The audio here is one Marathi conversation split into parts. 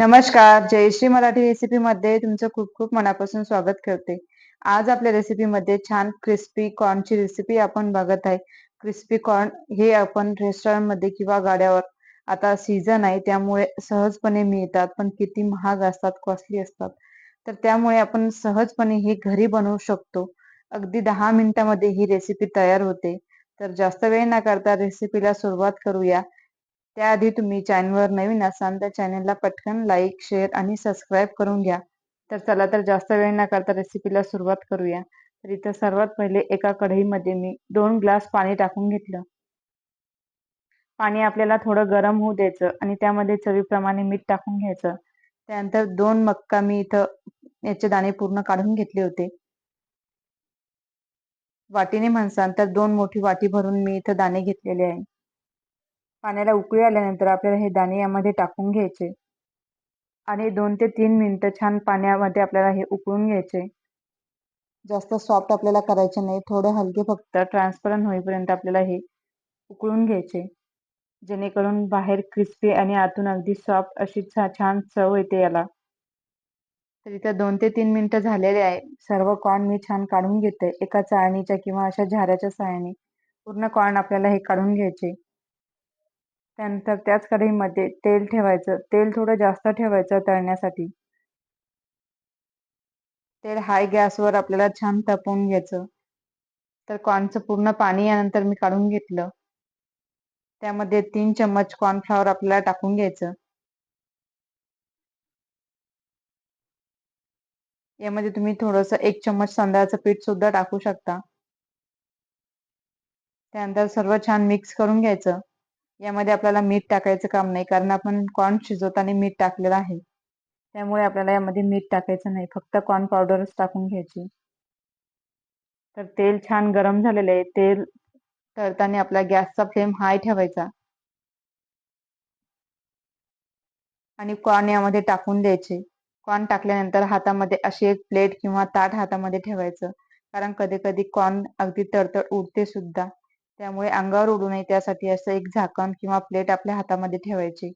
नमस्कार जयश्री मराठी रेसिपी मध्ये तुमचं खूप खूप मनापासून स्वागत करते. आज आपल्या रेसिपी मध्ये छान क्रिस्पी कॉर्नची रेसिपी आपण बघत आहे. क्रिस्पी कॉर्न हे आपण रेस्टॉरंटमध्ये किंवा गाड्यावर आता सीझन आहे त्यामुळे सहजपणे मिळतात पण किती महाग असतात कॉस्टली असतात. तर त्यामुळे आपण सहजपणे ही घरी बनवू शकतो. अगदी दहा मिनिटामध्ये ही रेसिपी तयार होते. तर जास्त वेळ न करता रेसिपीला सुरुवात करूया. त्याआधी तुम्ही चॅनलवर नवीन असाल तर चॅनलला पटकन लाईक शेअर आणि सबस्क्राईब करून घ्या. तर चला तर जास्त वेळ न करता रेसिपीला सुरुवात करूया. तर इथं सर्वात पहिले एका कढईमध्ये मी दोन ग्लास पाणी टाकून घेतलं. पाणी आपल्याला थोडं गरम होऊ द्यायचं आणि त्यामध्ये चवीप्रमाणे मीठ टाकून घ्यायचं. त्यानंतर दोन मक्का मी इथं याचे दाणे पूर्ण काढून घेतले होते. वाटीने म्हणसान तर दोन मोठी वाटी भरून मी इथं दाणे घेतलेले आहे. पाण्याला उकळी आल्यानंतर आपल्याला हे दाणे यामध्ये टाकून घ्यायचे. आणि दोन ते तीन मिनटं छान पाण्यामध्ये आपल्याला हे उकळून घ्यायचे. जास्त सॉफ्ट आपल्याला करायचे नाही. थोडे हलके फक्त ट्रान्सपरंट होईपर्यंत आपल्याला हे उकळून घ्यायचे. जेणेकरून बाहेर क्रिस्पी आणि आतून अगदी सॉफ्ट अशी छान चव येते याला. तर इथं दोन ते तीन मिनटं झालेले आहे. सर्व कॉर्न मी छान काढून घेते. एका चाळणीच्या किंवा अशा झाऱ्याच्या सहाय्याने पूर्ण कॉर्न आपल्याला हे काढून घ्यायचे. त्यानंतर त्याच कढईमध्ये तेल ठेवायचं. तेल थोडं जास्त ठेवायचं तळण्यासाठी. तेल हाय गॅसवर आपल्याला छान तपवून घ्यायचं. तर कॉर्नचं पूर्ण पाणी यानंतर मी काढून घेतलं. त्यामध्ये तीन चम्मच कॉर्नफ्लॉवर आपल्याला टाकून घ्यायचं. यामध्ये तुम्ही थोडंसं एक चम्मच तांदळाचं पीठ सुद्धा टाकू शकता. त्यानंतर सर्व छान मिक्स करून घ्यायचं. यामध्ये आपल्याला मीठ टाकायचं काम नाही कारण आपण कॉर्न शिजवताना मीठ टाकलेलं आहे. त्यामुळे आपल्याला यामध्ये मीठ टाकायचं नाही फक्त कॉर्न पावडरच टाकून घ्यायची. तर तेल छान गरम झालेलं आहे तेल तळताना आपला गॅसचा फ्लेम हाय ठेवायचा. आणि कॉर्न यामध्ये टाकून द्यायचे. कॉर्न टाकल्यानंतर हातामध्ये अशी एक प्लेट किंवा ताट हातामध्ये ठेवायचं. कारण कधी कधी कॉर्न अगदी तडतड उडते सुद्धा. त्यामुळे अंगावर उडू नये. त्यासाठी असं एक झाकण किंवा प्लेट आपल्या हातामध्ये ठेवायची.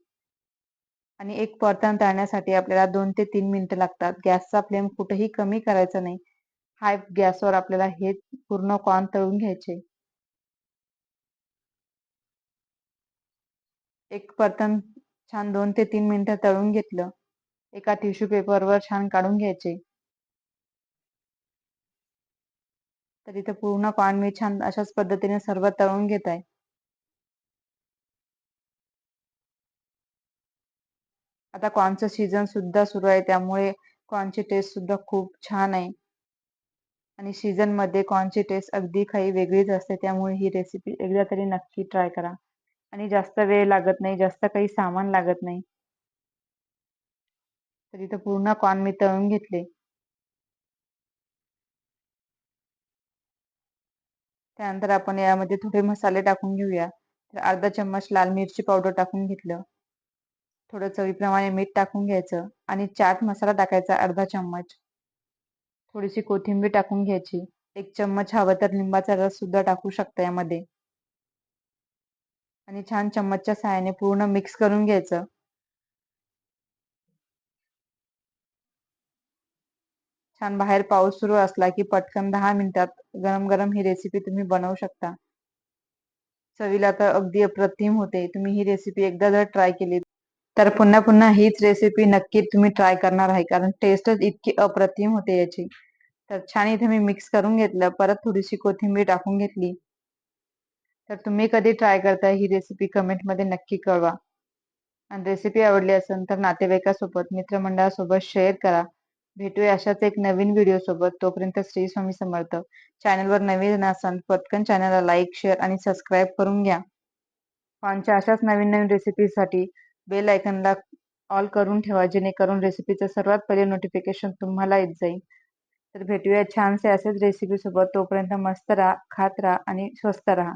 आणि एक परतण तळण्यासाठी आपल्याला दोन ते तीन मिनिटं लागतात. गॅसचा फ्लेम कुठेही कमी करायचा नाही. हाय गॅसवर आपल्याला हे पूर्ण कॉर्न तळून घ्यायचे. एक परतन छान दोन ते तीन मिनिटं तळून घेतलं. एका टिश्यू पेपरवर छान काढून घ्यायचे. तर इथे पूर्ण कॉर्न मी छान अशाच पद्धतीने सर्व तळून घेत आहे आता कॉर्नचं सीझन सुद्धा सुरू आहे त्यामुळे कॉर्नची टेस्ट सुद्धा खूप छान आहे. आणि सीझनमध्ये कॉर्नची टेस्ट अगदी काही वेगळीच असते त्यामुळे ही रेसिपी एकदा तरी नक्की ट्राय करा. आणि जास्त वेळ लागत नाही जास्त काही सामान लागत नाही. तर इथं पूर्ण कॉर्न मी तळून घेतले. त्यानंतर आपण यामध्ये थोडे मसाले टाकून घेऊया. तर अर्धा चम्मच लाल मिरची पावडर टाकून घेतलं. थोडं चवीप्रमाणे मीठ टाकून घ्यायचं आणि चाट मसाला टाकायचा अर्धा चम्मच. थोडीशी कोथिंबीर टाकून घ्यायची. एक चम्मच हवं तर लिंबाचा रस सुद्धा टाकू शकता यामध्ये. आणि छान चम्मचच्या सहाय्याने पूर्ण मिक्स करून घ्यायचं. छान बाहेर पाऊस सुरू असला की पटकन दहा मिनिटात गरम गरम ही रेसिपी तुम्ही बनवू शकता. चवीला तर अगदी अप्रतिम होते. तुम्ही ही रेसिपी एकदा जर ट्राय केली तर पुन्हा पुन्हा हीच रेसिपी नक्की तुम्ही ट्राय करणार आहे. कारण टेस्टच इतकी अप्रतिम होते याची. तर छान इथे मी मिक्स करून घेतलं. परत थोडीशी कोथिंबीर टाकून घेतली. तर तुम्ही कधी ट्राय करताय ही रेसिपी कमेंटमध्ये नक्की कळवा. आणि रेसिपी आवडली असेल तर नातेवाईकासोबत मित्रमंडळासोबत शेअर करा. भेटूया अशाच एक नवीन व्हिडिओ सोबत. तोपर्यंत श्री स्वामी समर्थ. चॅनलवर नवीन असाल पटकन चॅनलला लाईक शेअर आणि सबस्क्राईब करून घ्या. पानच्या अशाच नवीन नवीन रेसिपीसाठी बेल आयकनला ऑल करून ठेवा जेणेकरून रेसिपीचं सर्वात पहिले नोटिफिकेशन तुम्हाला येत जाईल. तर भेटूया छानसे असेच रेसिपी सोबत. तोपर्यंत मस्त राहा खात राहा आणि स्वस्त राहा.